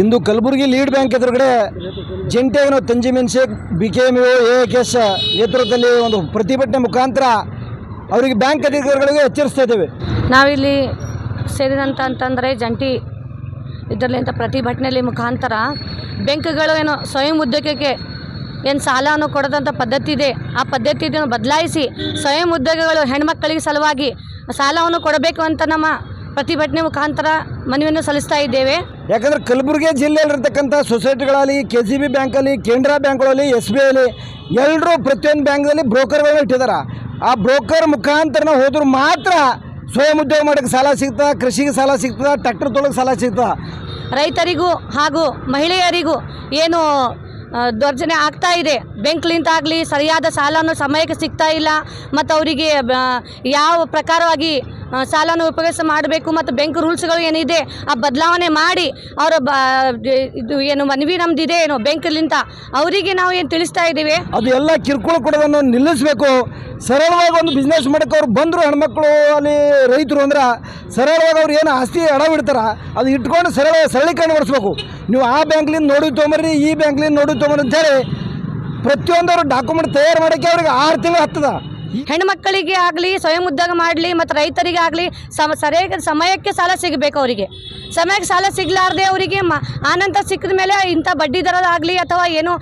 ಇಂದು Kalaburagi lead bank ಎದುರುಗಡೆ ಜಂಟಿಯಾಗಿ ನಾವು ತಂಜಿಮಿನ್ Sheikh B K M A S ನೇತೃತ್ವದಲ್ಲಿ ಒಂದು ಪ್ರತಿಭಟನೆ ಮುಖಾಂತರ ಅವರಿಗೆ ಬ್ಯಾಂಕ್ ಅಧಿಕಾರಿಗಳಿಗೆ ಎಚ್ಚರಿಸ್ತಾ ಇದ್ದೇವೆ. ನಾವಿಲ್ಲಿ ಸೇರಿದಂತ ಅಂತಂದರೆ ಜಂಟಿ ಇದರಲ್ಲಿಂತ ಪ್ರತಿಭಟನೆಯಲ್ಲಿ ಮುಖಾಂತರ ಬ್ಯಾಂಕ್ಗಳು ಏನು ಸ್ವಯಂ ಉದ್ಯೋಗಕ್ಕೆ ಏನು ಸಾಲವನ್ನು ಕೊಡೋದಂಥ ಪದ್ಧತಿ ಇದೆ. ಆ ಪದ್ಧತಿಯನ್ನು ಬದಲಾಯಿಸಿ ಸ್ವಯಂ ಉದ್ಯೋಗಗಳು ಹೆಣ್ಮಕ್ಕಳಿಗೆ ಸಲುವಾಗಿ ಸಾಲವನ್ನು ಕೊಡಬೇಕು ಅಂತ ನಮ್ಮ ಪ್ರತಿಭಟನೆ ಮುಖಾಂತರ ಮನವಿಯನ್ನು ಸಲ್ಲಿಸ್ತಾ ಇದ್ದೇವೆ. ಯಾಕಂದ್ರೆ ಕಲಬುರಗಿ ಜಿಲ್ಲೆಯಲ್ಲಿರ್ತಕ್ಕಂಥ ಸೊಸೈಟಿಗಳಲ್ಲಿ ಕೆ ಸಿ ಬಿ ಬ್ಯಾಂಕಲ್ಲಿ ಕೆನರಾ ಬ್ಯಾಂಕ್ಗಳಲ್ಲಿ ಎಸ್ ಬಿ ಐಲಿ ಎಲ್ಲರೂ ಪ್ರತಿಯೊಂದು ಬ್ಯಾಂಕ್ದಲ್ಲಿ ಬ್ರೋಕರ್ಗಳನ್ನ ಇಟ್ಟಿದ್ದಾರೆ. ಆ ಬ್ರೋಕರ್ ಮುಖಾಂತರ ಹೋದ್ರು ಮಾತ್ರ ಸ್ವಯಂ ಉದ್ಯೋಗ ಮಾಡೋಕ್ಕೆ ಸಾಲ ಸಿಗ್ತದೆ ಕೃಷಿಗೆ ಸಾಲ ಸಿಗ್ತದೆ ಟ್ರ್ಯಾಕ್ಟರ್ ತೊಳಗೆ ಸಾಲ ಸಿಗ್ತದೆ. ರೈತರಿಗೂ ಹಾಗೂ ಮಹಿಳೆಯರಿಗೂ ಏನು ದೌರ್ಜನ್ಯ ಆಗ್ತಾ ಇದೆ. ಆಗಲಿ ಸರಿಯಾದ ಸಾಲನೂ ಸಮಯಕ್ಕೆ ಸಿಗ್ತಾ ಇಲ್ಲ. ಮತ್ತು ಅವರಿಗೆ ಯಾವ ಪ್ರಕಾರವಾಗಿ ಸಾಲನ ಉಪಯೋಗಿಸ ಮಾಡಬೇಕು ಮತ್ತು ಬ್ಯಾಂಕ್ ರೂಲ್ಸ್ಗಳು ಏನಿದೆ, ಆ ಬದಲಾವಣೆ ಮಾಡಿ ಅವರ ಇದು ಏನು ಮನವಿ ನಮ್ದಿದೆ ಏನು ಬ್ಯಾಂಕಲ್ಲಿಂತ ಅವರಿಗೆ ನಾವು ಏನು ತಿಳಿಸ್ತಾ ಇದ್ದೀವಿ? ಅದು ಎಲ್ಲ ಕಿರುಕುಳ ಕೊಡೋದನ್ನು ನಿಲ್ಲಿಸಬೇಕು. ಸರಳವಾಗಿ ಒಂದು ಬಿಸ್ನೆಸ್ ಮಾಡೋಕೆ ಅವ್ರು ಬಂದರು ಹೆಣ್ಮಕ್ಳು, ಅಲ್ಲಿ ರೈತರು ಅಂದ್ರೆ ಸರಳವಾಗಿ ಅವ್ರು ಏನು ಆಸ್ತಿ ಅಡವಿಡ್ತಾರ ಅದು ಇಟ್ಕೊಂಡು ಸರಳ, ಸರಳೀಕರಣ ಮಾಡಿಸ್ಬೇಕು. ನೀವು ಆ ಬ್ಯಾಂಕ್ಲಿಂದ ನೋಡಿ ತೊಗೊಂಬರ್ರಿ, ಈ ಬ್ಯಾಂಕ್ಲಿಂದ ನೋಡಿ ತೊಗೊಂಬರ್ರಿ ಅಂತೇಳಿ ಪ್ರತಿಯೊಂದವರು ಡಾಕ್ಯುಮೆಂಟ್ ತಯಾರು ಮಾಡೋಕ್ಕೆ ಅವ್ರಿಗೆ ಆರು ತಿಂಗಳು ಹತ್ತದ. ಹೆಣ್ಮಕ್ಕಳಿಗೆ ಆಗಲಿ, ಸ್ವಯಂ ಉದ್ಯೋಗ ಮಾಡಲಿ ಮತ್ತು ರೈತರಿಗೆ ಆಗಲಿ, ಸಮ ಸರಿಯಾಗಿ ಸಮಯಕ್ಕೆ ಸಾಲ ಸಿಗಬೇಕು ಅವರಿಗೆ. ಸಮಯಕ್ಕೆ ಸಾಲ ಸಿಗಲಾರ್ದೆ ಅವರಿಗೆ ಮ ಆನಂತರ ಸಿಕ್ಕಿದ ಮೇಲೆ ಇಂಥ ಬಡ್ಡಿ ದರದಾಗಲಿ ಅಥವಾ ಏನು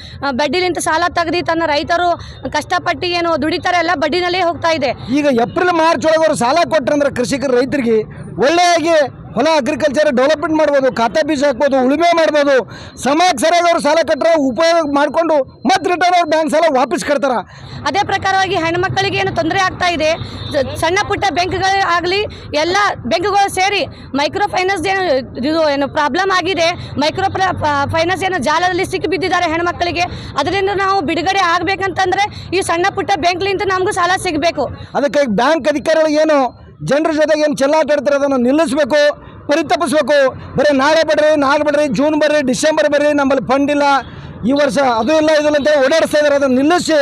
ಬಡ್ಡಿಲಿಂತ ಸಾಲ ತೆಗ್ದು ತನ್ನ ರೈತರು ಕಷ್ಟಪಟ್ಟು ಏನು ದುಡಿತಾರೆ ಎಲ್ಲ ಬಡ್ಡಿನಲ್ಲೇ ಹೋಗ್ತಾ ಇದೆ. ಈಗ ಏಪ್ರಿಲ್, ಮಾರ್ಚ್ ಒಳಗೆ ಅವರು ಸಾಲ ಕೊಟ್ಟರೆ ಕೊಟ್ರಂದ್ರೆ ಕೃಷಿಕರು, ರೈತರಿಗೆ ಒಳ್ಳೆಯಾಗಿ ಹೊಲ ಅಗ್ರಿಕಲ್ಚರ್ ಡೆವಲಪ್ಮೆಂಟ್ ಮಾಡ್ಬೋದು ಖಾತಾ ಬೀಜ ಹಾಕ್ಬೋದು ಉಳುಮೆ ಮಾಡ್ಬೋದು. ಸಮಾಜ ಸರಿಯಾದವ್ರು ಸಾಲ ಕಟ್ಟರೆ ಉಪಯೋಗ ಮಾಡಿಕೊಂಡು ಮತ್ತೆ ರಿಟರ್ನ್ ಅವ್ರು ಬ್ಯಾಂಕ್ ಸಾಲ ವಾಪಸ್ ಕಟ್ತಾರೆ. ಅದೇ ಪ್ರಕಾರವಾಗಿ ಹೆಣ್ಮಕ್ಕಳಿಗೆ ಏನು ತೊಂದರೆ ಆಗ್ತಾ ಇದೆ ಸಣ್ಣ ಪುಟ್ಟ ಬ್ಯಾಂಕ್ಗಳೇ ಆಗಲಿ ಎಲ್ಲ ಬ್ಯಾಂಕ್ಗಳು ಸೇರಿ ಮೈಕ್ರೋ ಫೈನಾನ್ಸ್ ಏನು ಇದು ಏನು ಪ್ರಾಬ್ಲಮ್ ಆಗಿದೆ ಮೈಕ್ರೋ ಫೈನಾನ್ಸ್ ಏನು ಜಾಲದಲ್ಲಿ ಸಿಕ್ಕಿ ಬಿದ್ದಿದ್ದಾರೆ ಹೆಣ್ಮಕ್ಕಳಿಗೆ ಅದರಿಂದ ನಾವು ಬಿಡುಗಡೆ ಆಗಬೇಕಂತಂದರೆ ಈ ಸಣ್ಣ ಪುಟ್ಟ ಬ್ಯಾಂಕ್ಲಿಂದ ನಮಗೂ ಸಾಲ ಸಿಗಬೇಕು. ಅದಕ್ಕೆ ಬ್ಯಾಂಕ್ ಅಧಿಕಾರಿಗಳು ಏನು ಜನರ ಜೊತೆಗೆ ಏನು ಚೆಲ್ಲಾಟ ಇರ್ತಾರೆ ಅದನ್ನು ನಿಲ್ಲಿಸಬೇಕು, ಪರಿತಪಿಸ್ಬೇಕು. ಬರೀ ನಾಳೆ ಬಿಡ್ರಿ ನಾಳೆ ಬಿಡ್ರಿ, ಜೂನ್ ಬರ್ರಿ, ಡಿಸೆಂಬರ್ ಬರ್ರಿ, ನಮ್ಮಲ್ಲಿ ಫಂಡ್ ಇಲ್ಲ. ಈ ವರ್ಷ ಅದು ಇಲ್ಲ ಇದು ಅಂತ ಓಡಾಡಿಸ್ತಾ ಇದ್ದಾರೆ. ಅದನ್ನು ನಿಲ್ಲಿಸಿ.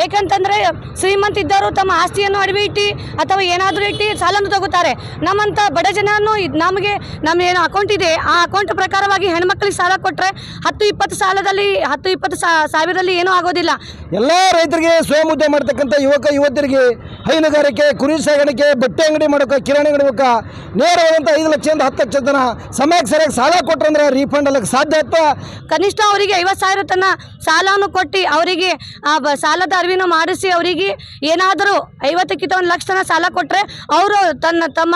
ಯಾಕಂತಂದ್ರೆ ಶ್ರೀಮಂತ ಇದ್ದವರು ತಮ್ಮ ಆಸ್ತಿಯನ್ನು ಅಡವಿ ಇಟ್ಟು ಅಥವಾ ಏನಾದರೂ ಇಟ್ಟು ಸಾಲನ್ನು ತಗೋತಾರೆ. ನಮ್ಮಂಥ ಬಡ ಜನನು ನಮಗೆ ನಮ್ಮ ಏನು ಅಕೌಂಟ್ ಇದೆ ಆ ಅಕೌಂಟ್ ಪ್ರಕಾರವಾಗಿ ಹೆಣ್ಮಕ್ಳಿಗೆ ಸಾಲ ಕೊಟ್ಟರೆ ಹತ್ತು ಇಪ್ಪತ್ತು ಸಾಲದಲ್ಲಿ ಹತ್ತು ಇಪ್ಪತ್ತು ಸಾವಿರದಲ್ಲಿ ಏನೂ ಆಗೋದಿಲ್ಲ. ಎಲ್ಲ ರೈತರಿಗೆ ಸ್ವಯಂ ಉದ್ಯೋಗ ಮಾಡ್ತಕ್ಕಂಥ ಯುವಕ ಯುವತಿಯರಿಗೆ ಹೈನುಗಾರಿಕೆ ಕುರಿ ಸಾಗಾಣಿಕೆ ಬಟ್ಟೆ ಅಂಗಡಿ ಮಾಡೋಕೆ ಕಿರಾಣಿ ಅಂಗಡಿ ಮೂಲಕ ನೇರವಾದಂಥ ಐದು ಲಕ್ಷದಿಂದ ಹತ್ತು ಲಕ್ಷ ಜನ ಸಮಯಕ್ಕೆ ಸರಿಯಾಗಿ ಸಾಲ ಕೊಟ್ರಂದ್ರೆ ರೀಫಂಡ್ ಆಗಕ್ಕೆ ಸಾಧ್ಯ ಆಗ್ತಾ ಕನಿಷ್ಠ ಅವರಿಗೆ ಐವತ್ತು ಸಾವಿರ ತನ್ನ ಸಾಲವನ್ನು ಕೊಟ್ಟು ಅವರಿಗೆ, ಆ ಸಾಲದ ಅರಿವಿನ ಮಾಡಿಸಿ ಅವರಿಗೆ ಏನಾದರೂ ಐವತ್ತಕ್ಕಿಂತ ಒಂದು ಲಕ್ಷ ತನ ಸಾಲ ಕೊಟ್ಟರೆ ಅವರು ತನ್ನ ತಮ್ಮ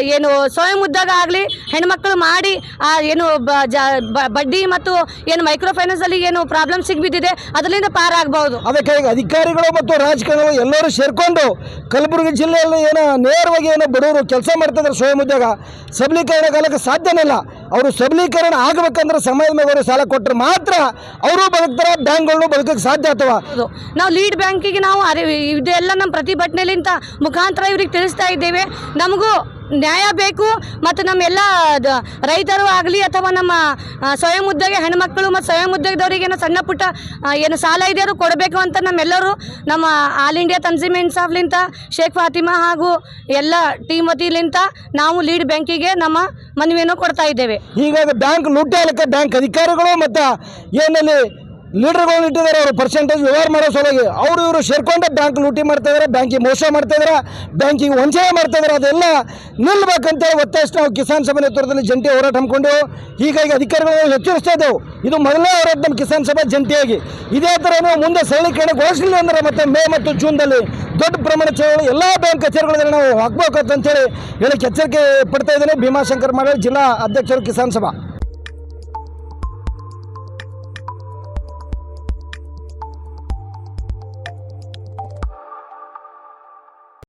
ಏನು ಸ್ವಯಂ ಉದ್ಯೋಗ ಆಗಲಿ, ಹೆಣ್ಮಕ್ಳು ಮಾಡಿ, ಆ, ಏನು ಬಡ್ಡಿ ಮತ್ತು ಏನು ಮೈಕ್ರೋ ಫೈನಾನ್ಸಲ್ಲಿ ಏನು ಪ್ರಾಬ್ಲಮ್ ಸಿಗ್ಬಿದ್ದಿದೆ, ಅದರಿಂದ ಪಾರಾಗಬಹುದು. ಅದಕ್ಕೆ ಅಧಿಕಾರಿಗಳು ಮತ್ತು ರಾಜಕಾರಣಿಗಳು ಎಲ್ಲರೂ ಸೇರ್ಕೊಂಡು ಕಲಬುರಗಿ ಜಿಲ್ಲೆಯಲ್ಲಿ ಏನೋ ನೇರವಾಗಿ ಏನೋ ಬಡವರು ಕೆಲಸ ಮಾಡ್ತಿದ್ರೆ ಸ್ವಯಂ ಉದ್ಯೋಗ. ಸಬಲೀಕರಣ ಕಾಲಕ್ಕೆ ಸಾಧ್ಯನೇ ಇಲ್ಲ. ಅವರು ಸಬಲೀಕರಣ ಆಗಬೇಕಂದ್ರೆ ಸಮಯದ ಮೇಲೆ ಸಾಲ ಕೊಟ್ಟರೆ ಮಾತ್ರ ಅವರು ಬದುಕ್ತಾರೆ ಬ್ಯಾಂಕ್ಗಳನ್ನು ಬದುಕಕ್ಕೆ ಸಾಧ್ಯ ಅಥವಾ? ನಾವು ಲೀಡ್ ಬ್ಯಾಂಕಿಗೆ ನಾವು ಇದೆಲ್ಲ ನಮ್ಮ ಪ್ರತಿಭಟನೆಲಿಂತ ಮುಖಾಂತರ ಇವ್ರಿಗೆ ತಿಳಿಸ್ತಾ ಇದ್ದೇವೆ. ನಮಗೂ ನ್ಯಾಯ ಬೇಕು ಮತ್ತು ನಮ್ಮೆಲ್ಲ ರೈತರು ಆಗಲಿ ಅಥವಾ ನಮ್ಮ ಸ್ವಯಂ ಉದ್ಯೋಗ ಹೆಣ್ಮಕ್ಳು ಮತ್ತು ಸ್ವಯಂ ಉದ್ಯೋಗದವರಿಗೆ ಏನೋ ಸಣ್ಣ ಪುಟ್ಟ ಏನು ಸಾಲ ಇದೆಯೋ ಕೊಡಬೇಕು ಅಂತ ನಮ್ಮೆಲ್ಲರೂ ನಮ್ಮ ಆಲ್ ಇಂಡಿಯಾ ತನ್ಸೀಮ್ ಇನ್ಸಾಫ್ಲಿಂತ ಶೇಖ್ ಫಾತಿಮಾ ಹಾಗೂ ಎಲ್ಲ ಟೀಮ್ ವತಿಲಿಂತ ನಾವು ಲೀಡ್ ಬ್ಯಾಂಕಿಗೆ ನಮ್ಮ ಮನವಿಯನ್ನು ಕೊಡ್ತಾ ಇದ್ದೇವೆ. ಹೀಗಾಗಿ ಬ್ಯಾಂಕ್ ಲೂಟಾಲಕ್ಕೆ ಬ್ಯಾಂಕ್ ಅಧಿಕಾರಿಗಳು ಮತ್ತು ಏನಲ್ಲಿ ಲೀಡರ್ಗಳನ್ನ ಇಟ್ಟಿದ್ದಾರೆ, ಅವರು ಪರ್ಸೆಂಟೇಜ್ ವ್ಯವಹಾರ ಮಾಡೋ ಸಲುವಾಗಿ. ಅವರು ಇವರು ಸೇರ್ಕೊಂಡು ಬ್ಯಾಂಕ್ ಲೂಟಿ ಮಾಡ್ತಾ ಇದ್ದಾರೆ ಬ್ಯಾಂಕಿಗೆ ಮೋಸ ಮಾಡ್ತಾ ಇದ್ದಾರೆ ಬ್ಯಾಂಕಿಗೆ ವಂಚನೆ ಮಾಡ್ತಾ ಇದ್ದಾರೆ ಅದೆಲ್ಲ ನಿಲ್ಲಬೇಕಂತೇಳಿ ಒತ್ತಾಯಿಸಿ ನಾವು ಕಿಸಾನ್ ಸಭೆ ನೇತೃತ್ವದಲ್ಲಿ ಜಂಟಿ ಹೋರಾಟ ಹಮ್ಮಿಕೊಂಡು. ಹೀಗಾಗಿ ಅಧಿಕಾರಿಗಳು ಎಚ್ಚರಿಸ್ತಾ ಇದ್ದೆವು. ಇದು ಮೊದಲನೇ ಹೋರಾಟ ನಮ್ಮ ಕಿಸಾನ್ ಸಭೆ ಜಂಟಿಯಾಗಿ. ಇದೇ ಥರ ನಾವು ಮುಂದೆ ಸರಳೀಕರಣಗೊಳಿಸಲಿಲ್ಲ ಅಂದರೆ ಮತ್ತೆ ಮೇ ಮತ್ತು ಜೂನ್ದಲ್ಲಿ ದೊಡ್ಡ ಪ್ರಮಾಣ ಚಳವಳಿ ಎಲ್ಲ ಬ್ಯಾಂಕ್ ಕಚೇರಿಗಳಲ್ಲಿ ನಾವು ಹಾಕ್ಬೇಕಂತೇಳಿ ಹೇಳಕ್ಕೆ ಎಚ್ಚರಿಕೆ ಪಡ್ತಾ ಇದ್ದೇನೆ. ಭೀಮಾಶಂಕರ್ ಮಾಡಿ ಜಿಲ್ಲಾ ಅಧ್ಯಕ್ಷರು ಕಿಸಾನ್ ಸಭಾ.